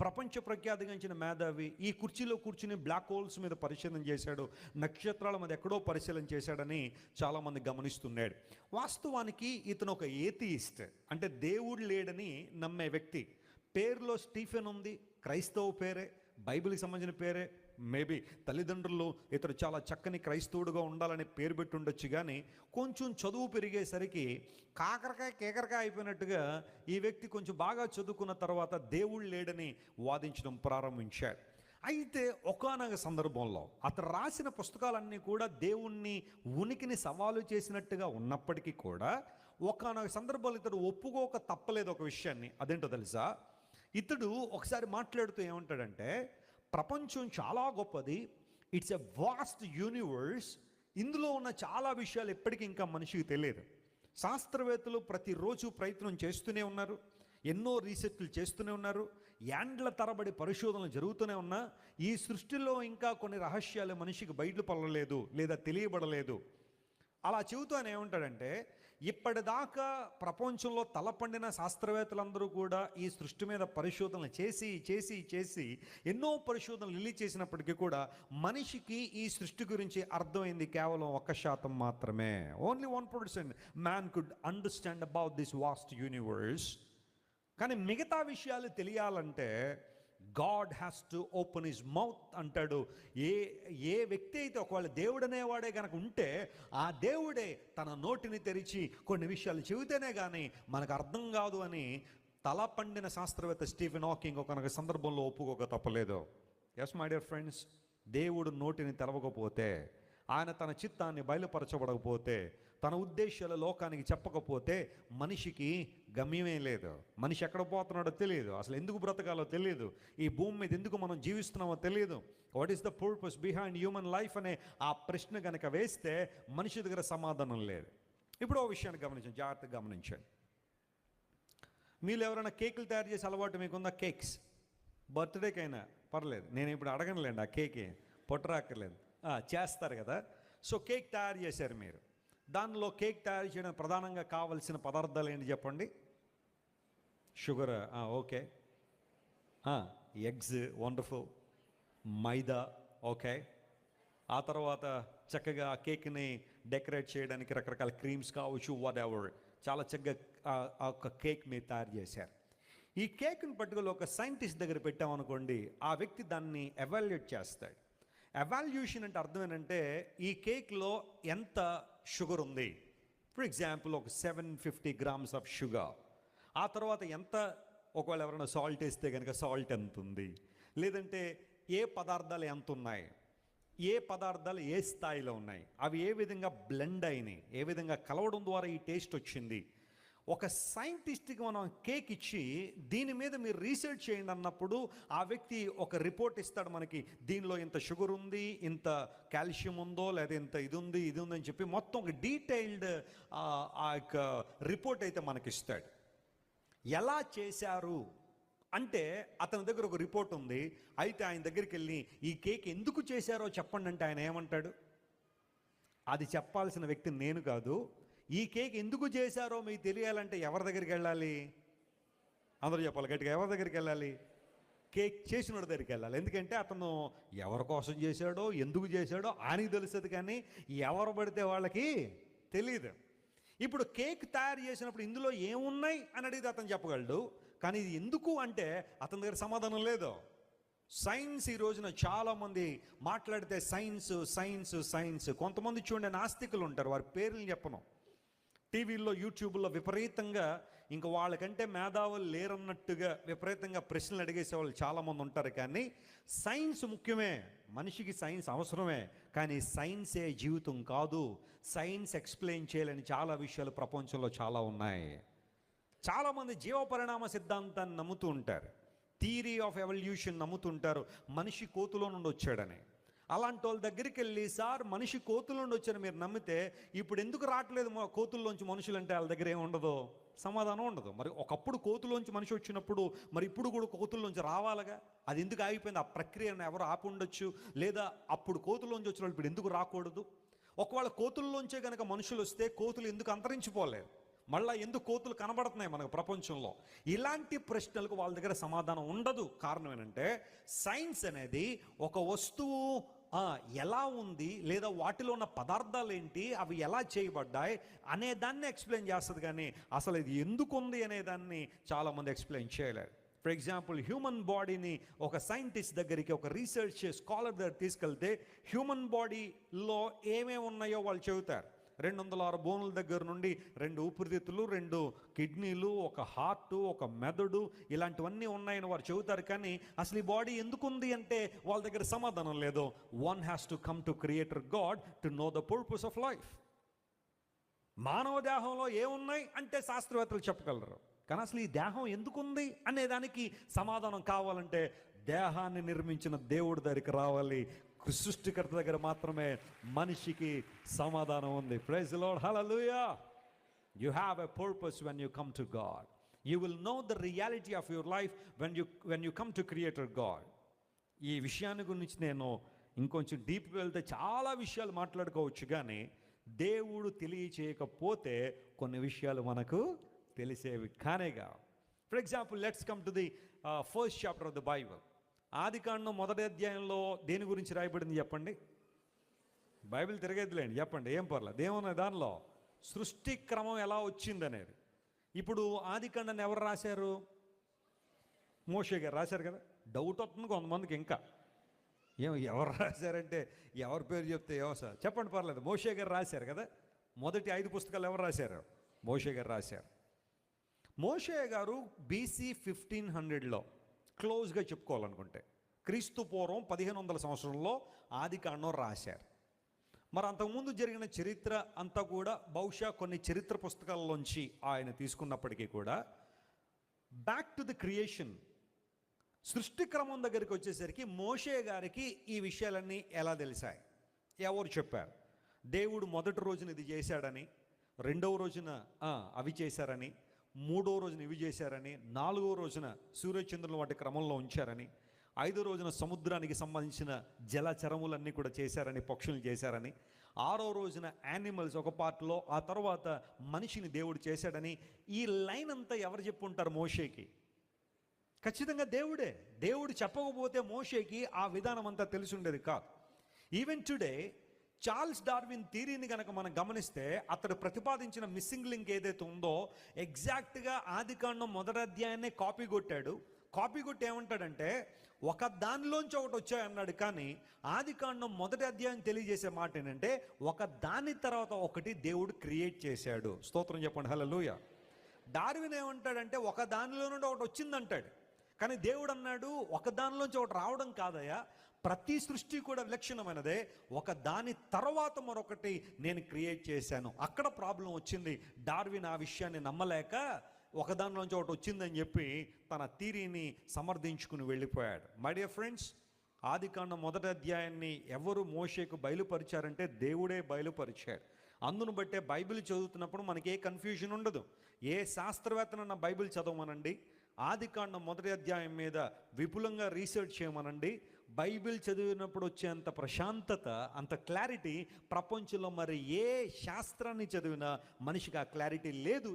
ప్రపంచ ప్రఖ్యాతిగాంచిన మేధావి ఈ కుర్చీలో కూర్చుని బ్లాక్ హోల్స్ మీద పరిశీలన చేశాడు నక్షత్రాల మీద ఎక్కడో పరిశీలన చేశాడని చాలామంది గమనిస్తున్నాడు. వాస్తవానికి ఇతను ఒక ఏథియిస్ట్ అంటే దేవుడు లేడని నమ్మే వ్యక్తి. పేరులో స్టీఫెన్ ఉంది క్రైస్తవ పేరే బైబిల్కి సంబంధించిన పేరే మేబీ తల్లిదండ్రులు ఇతడు చాలా చక్కని క్రైస్తవుడుగా ఉండాలని పేరు పెట్టి ఉండొచ్చు కానీ కొంచెం చదువు పెరిగేసరికి కాకరకాయ కేకరకాయ అయిపోయినట్టుగా ఈ వ్యక్తి కొంచెం బాగా చదువుకున్న తర్వాత దేవుడు లేడని వాదించడం ప్రారంభించాడు. అయితే ఒకనొక సందర్భంలో అతను రాసిన పుస్తకాలన్నీ కూడా దేవుణ్ణి ఉనికిని సవాలు చేసినట్టుగా ఉన్నప్పటికీ కూడా ఒకనొక సందర్భంలో ఇతడు ఒప్పుకోక తప్పలేదు ఒక విషయాన్ని. అదేంటో తెలుసా? ఇతడు ఒకసారి మాట్లాడుతూ ఏమంటాడంటే ప్రపంచం చాలా గొప్పది. ఇట్స్ ఎ వాస్ట్ యూనివర్స్ ఇందులో ఉన్న చాలా విషయాలు ఎప్పటికీ ఇంకా మనిషికి తెలియదు. శాస్త్రవేత్తలు ప్రతిరోజు ప్రయత్నం చేస్తూనే ఉన్నారు. ఎన్నో రీసెర్చ్లు చేస్తూనే ఉన్నారు. యాండ్ల తరబడి పరిశోధనలు జరుగుతూనే ఉన్నా ఈ సృష్టిలో ఇంకా కొన్ని రహస్యాలు మనిషికి బయటపడలేదు లేదా తెలియబడలేదు. అలా చెబుతూ ఆయన ఏమంటాడంటే ఇప్పటిదాకా ప్రపంచంలో తలపండిన శాస్త్రవేత్తలందరూ కూడా ఈ సృష్టి మీద పరిశోధనలు చేసి చేసి చేసి ఎన్నో పరిశోధనలు రిలీజ్ చేసినప్పటికీ కూడా మనిషికి ఈ సృష్టి గురించి అర్థమైంది కేవలం ఒక్క శాతం మాత్రమే. Only one percent man could understand about this vast universe కానీ మిగతా విషయాలు తెలియాలంటే God has to open his mouth అంటాడు. ఏ ఏ వ్యక్తి అయితే ఒకవేళ దేవుడు అనేవాడే కనుక ఉంటే ఆ దేవుడే తన నోటిని తెరిచి కొన్ని విషయాలు చెబితేనే కానీ మనకు అర్థం కాదు అని తల పండిన శాస్త్రవేత్త స్టీఫెన్ హాకింగ్ ఒక సందర్భంలో ఒప్పుకోక తప్పలేదు. ఎస్ మై డియర్ ఫ్రెండ్స్ దేవుడు నోటిని తెరవకపోతే ఆయన తన చిత్తాన్ని బయలుపరచబడకపోతే తన ఉద్దేశాలు లోకానికి చెప్పకపోతే మనిషికి గమ్యమే లేదు. మనిషి ఎక్కడ పోతున్నాడో తెలియదు అసలు ఎందుకు బ్రతకాలో తెలియదు ఈ భూమి మీద ఎందుకు మనం జీవిస్తున్నామో తెలియదు what is the purpose behind human life అనే ఆ ప్రశ్న కనుక వేస్తే మనిషి దగ్గర సమాధానం లేదు. ఇప్పుడు ఓ విషయాన్ని గమనించండి. జాగ్రత్తగా గమనించండి. మీరు ఎవరైనా కేకులు తయారు చేసే అలవాటు మీకుందా? కేక్స్. బర్త్డేకైనా పర్లేదు. నేను ఇప్పుడు అడగనులేండి ఆ కేక్. పొట్టరాక్కర్లేదు చేస్తారు కదా. సో కేక్ తయారు చేశారు మీరు. దానిలో కేక్ తయారు చేయడం ప్రధానంగా కావలసిన పదార్థాలు ఏంటి చెప్పండి? Sugar okay. Eggs wonderful. Maida okay. ఆ తర్వాత చక్కగా ఆ కేక్ని డెకరేట్ చేయడానికి రకరకాల క్రీమ్స్ కావచ్చు వాట్ ఎవర్ చాలా చక్కగా ఆ- ఒక కేక్ మీరు తయారు చేశారు. ఈ కేక్ని పట్టుకుని ఒక సైంటిస్ట్ దగ్గర పెట్టామనుకోండి ఆ వ్యక్తి దాన్ని ఎవాల్యుయేట్ చేస్తాడు. ఎవాల్యుయేషన్ అంటే అర్థం ఏంటంటే ఈ కేక్లో ఎంత షుగర్ ఉంది. ఫర్ ఎగ్జాంపుల్ ఒక seven fifty grams of sugar ఆ తర్వాత ఎంత? ఒకవేళ ఎవరైనా సాల్ట్ వేస్తే కనుక సాల్ట్ ఎంత ఉంది లేదంటే ఏ పదార్థాలు ఎంత ఉన్నాయి? ఏ పదార్థాలు ఏ స్థాయిలో ఉన్నాయి? అవి ఏ విధంగా బ్లెండ్ అయినాయి? ఏ విధంగా కలవడం ద్వారా ఈ టేస్ట్ వచ్చింది? ఒక సైంటిస్ట్కి మనం కేక్ ఇచ్చి దీని మీద మీరు రీసెర్చ్ చేయండి అన్నప్పుడు ఆ వ్యక్తి ఒక రిపోర్ట్ ఇస్తాడు మనకి దీనిలో ఇంత షుగర్ ఉంది ఇంత కాల్షియం ఉందో లేదా ఇంత ఇది ఉంది ఇది ఉందని చెప్పి మొత్తం ఒక డీటెయిల్డ్ ఆ యొక్క రిపోర్ట్ అయితే మనకి ఇస్తాడు. ఎలా చేశారు? అంటే అతని దగ్గర ఒక రిపోర్ట్ ఉంది అయితే ఆయన దగ్గరికి వెళ్ళి ఈ కేక్ ఎందుకు చేశారో చెప్పండి అంటే ఆయన ఏమంటాడు? అది చెప్పాల్సిన వ్యక్తి నేను కాదు ఈ కేక్ ఎందుకు చేశారో మీకు తెలియాలంటే ఎవరి దగ్గరికి వెళ్ళాలి? అందరూ చెప్పాలి గట్టిగా ఎవరి దగ్గరికి వెళ్ళాలి? కేక్ చేసిన దగ్గరికి వెళ్ళాలి. ఎందుకంటే అతను ఎవరి కోసం చేశాడో ఎందుకు చేశాడో ఆయనకి తెలుస్తుంది కానీ ఎవరు పడితే వాళ్ళకి తెలియదు. ఇప్పుడు కేక్ తయారు చేసినప్పుడు ఇందులో ఏమున్నాయి అని అడిగితే అతను చెప్పగలడు. కానీ ఇది ఎందుకు అంటే అతని దగ్గర సమాధానం లేదు. సైన్స్ ఈ రోజున చాలామంది మాట్లాడితే సైన్స్ సైన్స్ సైన్స్. కొంతమంది చూడండి నాస్తికులు ఉంటారు. వారి పేర్లు చెప్పను. టీవీల్లో యూట్యూబ్లో విపరీతంగా ఇంకా వాళ్ళకంటే మేధావులు లేరన్నట్టుగా విపరీతంగా ప్రశ్నలు అడిగేసే వాళ్ళు చాలామంది ఉంటారు. కానీ సైన్స్ ముఖ్యమే. మనిషికి సైన్స్ అవసరమే. కానీ సైన్సే జీవితం కాదు. సైన్స్ ఎక్స్ప్లెయిన్ చేయలేని చాలా విషయాలు ప్రపంచంలో చాలా ఉన్నాయి. చాలామంది జీవ పరిణామ సిద్ధాంతాన్ని నమ్ముతూ ఉంటారు. థియరీ ఆఫ్ ఎవల్యూషన్ నమ్ముతుంటారు మనిషి కోతులో నుండి వచ్చాడని. అలాంటి వాళ్ళ దగ్గరికి వెళ్ళి సార్ మనిషి కోతుల్లోండి వచ్చారు మీరు నమ్మితే ఇప్పుడు ఎందుకు రావట్లేదు మా కోతుల్లోంచి మనుషులు అంటే వాళ్ళ దగ్గర ఏముండదు సమాధానం ఉండదు. మరి ఒకప్పుడు కోతులోంచి మనిషి వచ్చినప్పుడు మరి ఇప్పుడు కూడా కోతుల్లోంచి రావాలిగా? అది ఎందుకు ఆగిపోయింది? ఆ ప్రక్రియను ఎవరు ఆపు ఉండొచ్చు? లేదా అప్పుడు కోతుల్లోంచి వచ్చిన వాళ్ళు ఇప్పుడు ఎందుకు రాకూడదు? ఒకవేళ కోతుల్లోంచే కనుక మనుషులు వస్తే కోతులు ఎందుకు అంతరించిపోలేదు? మళ్ళీ ఎందుకు కోతులు కనబడుతున్నాయి మనకు ప్రపంచంలో? ఇలాంటి ప్రశ్నలకు వాళ్ళ దగ్గర సమాధానం ఉండదు. కారణం ఏంటంటే సైన్స్ అనేది ఒక వస్తువు ఎలా ఉంది? లేదా వాటిలో ఉన్న పదార్థాలు ఏంటి అవి ఎలా చేయబడ్డాయి? అనే దాన్ని ఎక్స్ప్లెయిన్ చేస్తుంది కానీ అసలు ఇది ఎందుకు ఉంది అనే దాన్ని చాలామంది ఎక్స్ప్లెయిన్ చేయలేరు. ఫర్ ఎగ్జాంపుల్ హ్యూమన్ బాడీని ఒక సైంటిస్ట్ దగ్గరికి ఒక రీసెర్చ్ స్కాలర్ దగ్గర తీసుకెళ్తే హ్యూమన్ బాడీలో ఏమేమి ఉన్నాయో వాళ్ళు చెబుతారు. రెండు వందల ఆరు బోనుల దగ్గర నుండి రెండు ఊపిరితిత్తులు రెండు కిడ్నీలు ఒక హార్ట్ ఒక మెదడు ఇలాంటివన్నీ ఉన్నాయని వారు చెబుతారు. కానీ అసలు ఈ బాడీ ఎందుకుంది అంటే వాళ్ళ దగ్గర సమాధానం లేదు. One has to come to creator God to know the purpose of life మానవ దేహంలో ఏమున్నాయి అంటే శాస్త్రవేత్తలు చెప్పగలరు. కానీ అసలు ఈ దేహం ఎందుకుంది అనేదానికి సమాధానం కావాలంటే దేహాన్ని నిర్మించిన దేవుడి దగ్గరికి రావాలి. సృష్టికర్త దగ్గర మాత్రమే మనిషికి సమాధానం ఉంది. Praise Lord hallelujah you have a purpose when you come to God you will know the reality of your life when you when you come to creator God ఈ విషయాన్ని గురించి నేను ఇంకొంచెం డీప్గా వెళ్తే చాలా విషయాలు మాట్లాడుకోవచ్చు కానీ దేవుడు తెలియచేయకపోతే కొన్ని విషయాలు మనకు తెలిసేవి కానేగా. For example let's come to the first chapter of the Bible ఆది కాండం మొదటి అధ్యాయంలో దేని గురించి రాయబడింది చెప్పండి? బైబిల్ తిరగేదిలేండి చెప్పండి ఏం పర్లేదు ఏమున్నాయి దానిలో సృష్టి క్రమం ఎలా వచ్చిందనేది. ఇప్పుడు ఆది కాండాన్ని ఎవరు రాశారు? మోషే గారు రాశారు కదా? డౌట్ వస్తుంది కొంతమందికి ఇంకా. ఏం ఎవరు రాశారంటే ఎవరి పేరు చెప్తే ఏమో సార్. చెప్పండి పర్లేదు మోషే గారు రాశారు కదా? మొదటి ఐదు పుస్తకాలు ఎవరు రాశారు? మోషే గారు రాశారు. మోషే గారు బీసీ ఫిఫ్టీన్ హండ్రెడ్లో క్లోజ్గా చెప్పుకోవాలనుకుంటే. క్రీస్తు పూర్వం పదిహేను వందల సంవత్సరంలో ఆది కాండం రాశారు. మరి అంతకుముందు జరిగిన చరిత్ర అంతా కూడా బహుశా కొన్ని చరిత్ర పుస్తకాల్లోంచి ఆయన తీసుకున్నప్పటికీ కూడా బ్యాక్ టు ది క్రియేషన్ సృష్టి క్రమం దగ్గరికి వచ్చేసరికి మోషే గారికి ఈ విషయాలన్నీ ఎలా తెలిసాయి? ఎవరు చెప్పారు? దేవుడు మొదటి రోజున ఇది చేశాడని రెండవ రోజున అవి చేశారని మూడో రోజున ఇవి చేశారని నాలుగో రోజున సూర్యచంద్రులు వాటి క్రమంలో ఉంచారని ఐదో రోజున సముద్రానికి సంబంధించిన జలచరములన్నీ కూడా చేశారని పక్షులు చేశారని ఆరో రోజున యానిమల్స్ ఒక పార్ట్లో ఆ తర్వాత మనిషిని దేవుడు చేశాడని ఈ లైన్ అంతా ఎవరు చెప్పుంటారు మోషేకి? ఖచ్చితంగా దేవుడే. దేవుడు చెప్పకపోతే మోషేకి ఆ విధానం అంతా తెలిసి ఉండేది కాదు. ఈవెన్ టుడే చార్ల్స్ డార్విన్ థీరీని కనుక మనం గమనిస్తే అతడు ప్రతిపాదించిన మిస్సింగ్ లింక్ ఏదైతే ఉందో ఎగ్జాక్ట్గా ఆదికాండం మొదటి అధ్యాయాన్ని కాపీ కొట్టాడు. కాపీ కొట్టి ఏమంటాడంటే ఒక దానిలోంచి ఒకటి వచ్చాయన్నాడు కానీ ఆదికాండం మొదటి అధ్యాయం తెలియజేసే మాట ఏంటంటే ఒక దాని తర్వాత ఒకటి దేవుడు క్రియేట్ చేశాడు. స్తోత్రం చెప్పండి. హలో డార్విన్ ఏమంటాడంటే ఒక దానిలో నుండి ఒకటి వచ్చిందంటాడు. కానీ దేవుడు అన్నాడు ఒక దానిలోంచి ఒకటి రావడం కాదయ్యా. ప్రతి సృష్టి కూడా విలక్షణమైనదే. ఒక దాని తర్వాత మరొకటి నేను క్రియేట్ చేశాను. అక్కడ ప్రాబ్లం వచ్చింది. డార్విన్ ఆ విషయాన్ని నమ్మలేక ఒకదానిలోంచి ఒకటి వచ్చిందని చెప్పి తన థీరీని సమర్థించుకుని వెళ్ళిపోయాడు. మై డియర్ ఫ్రెండ్స్ ఆదికాండం మొదటి అధ్యాయాన్ని ఎవరు మోషేకు బయలుపరిచారంటే దేవుడే బయలుపరిచాడు. అందును బట్టే బైబిల్ చదువుతున్నప్పుడు మనకి ఏ కన్ఫ్యూజన్ ఉండదు. ఏ శాస్త్రవేత్తనన్న బైబిల్ చదవమనండి. ఆదికాండం మొదటి అధ్యాయం మీద విపులంగా రీసెర్చ్ చేయమనండి. బైబిల్ చదివినప్పుడు వచ్చేంత ప్రశాంతత అంత క్లారిటీ ప్రపంచంలో మరి ఏ శాస్త్రాన్ని చదివినా మనిషికి ఆ క్లారిటీ లేదు.